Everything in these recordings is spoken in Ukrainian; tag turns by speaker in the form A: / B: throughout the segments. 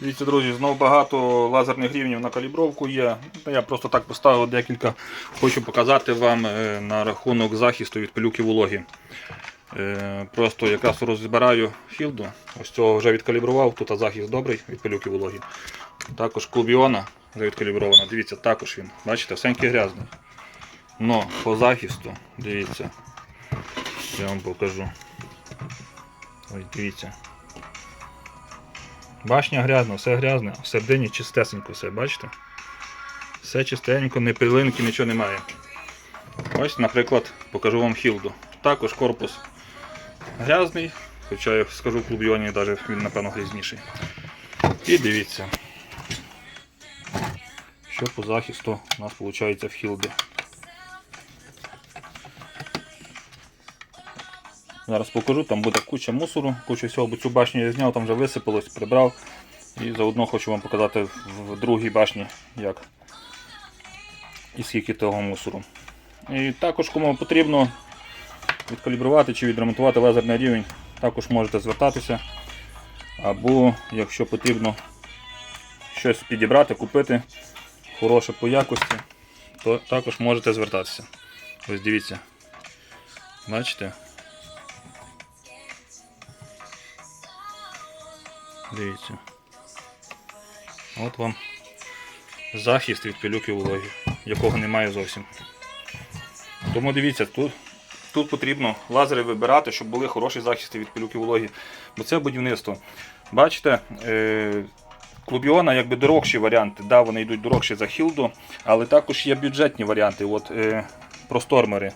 A: Дивіться, друзі, знову багато лазерних рівнів на калібровку є. Я просто так поставив декілька. Хочу показати вам е, на рахунок захисту від пилюки вологі. Е, Просто якраз розбираю філду. Ось цього вже відкалібрував. Тут захист добрий від пилюки вологі. Також клубіона вже відкалібрована. Дивіться, також він. Бачите, всенький грязний. Но по захисту, дивіться, я вам покажу. Ось дивіться. Башня грязна, все грязне, всередині чистесенько все, бачите? Все чистенько, не пилинки, нічого немає. Ось, наприклад, покажу вам хілду. Також корпус грязний, хоча я скажу в клубйоні, навіть він напевно грязніший. І дивіться, що по захисту у нас виходить в хілді. Зараз покажу, там буде куча мусору, куча всього, бо цю башню я зняв, там вже висипалось, прибрав. І заодно хочу вам показати в другій башні, як і скільки того мусору. І також, кому потрібно відкалібрувати чи відремонтувати лазерний рівень, також можете звертатися. Або, якщо потрібно щось підібрати, купити хороше по якості, то також можете звертатися. Ось дивіться. Бачите? Дивіться. От вам захист від пилюки вологи, якого немає зовсім. Тому дивіться, тут, тут потрібно лазери вибирати, щоб були хороші захисти від пилюки вологи. Бо це будівництво. Бачите, е, клубіона якби дорогші варіанти. Да, вони йдуть дорогші за хілду, але також є бюджетні варіанти. От, е, простормери.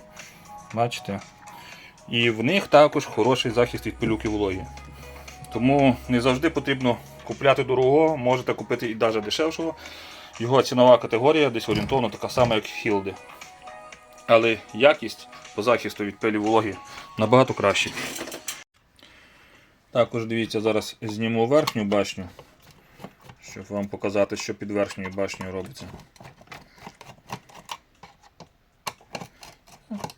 A: Бачите? І в них також хороший захист від пилюки вологи. Тому не завжди потрібно купляти дорогого, можете купити і навіть дешевшого. Його цінова категорія десь орієнтовно така сама, як Хілди. Але якість по захисту від пилі вологи набагато краща. Також дивіться, зараз зніму верхню башню, щоб вам показати, що під верхньою башнею робиться.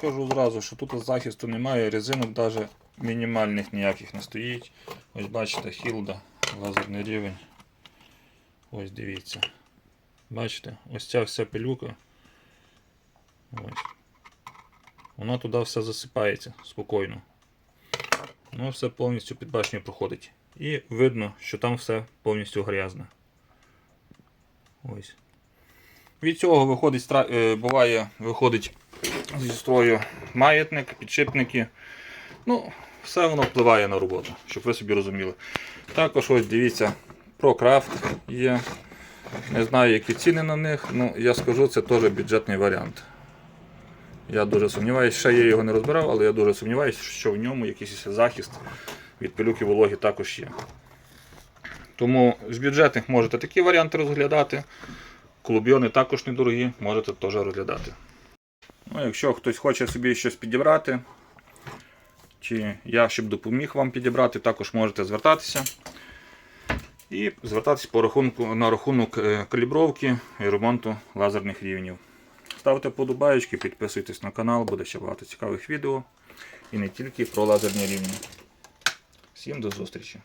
A: Кажу зразу, що тут захисту немає, резинок навіть мінімальних ніяких не стоїть. Ось бачите, хілда, лазерний рівень. Ось дивіться. Бачите, ось ця вся пилюка. Воно туди все засипається спокійно. Воно все повністю під башню проходить. І видно, що там все повністю грязне. Ось. Від цього виходить, е, буває, виходить зі строю маятник, підшипники. Ну, все воно впливає на роботу, щоб ви собі розуміли. Також ось дивіться, ProCraft є. Не знаю, які ціни на них, ну я скажу, це теж бюджетний варіант. Я дуже сумніваюся, ще я його не розбирав, але я дуже сумніваюся, що в ньому якийсь захист від пилюки вологи також є. Тому з бюджетних можете такі варіанти розглядати. Клубйони також недорогі, можете теж розглядати. Ну, якщо хтось хоче собі щось підібрати, чи я щоб допоміг вам підібрати, також можете звертатися. І звертатися по рахунку, на рахунок е, калібровки і ремонту лазерних рівнів. Ставте подобаєчки, підписуйтесь на канал, буде ще багато цікавих відео. І не тільки про лазерні рівні. Всім до зустрічі!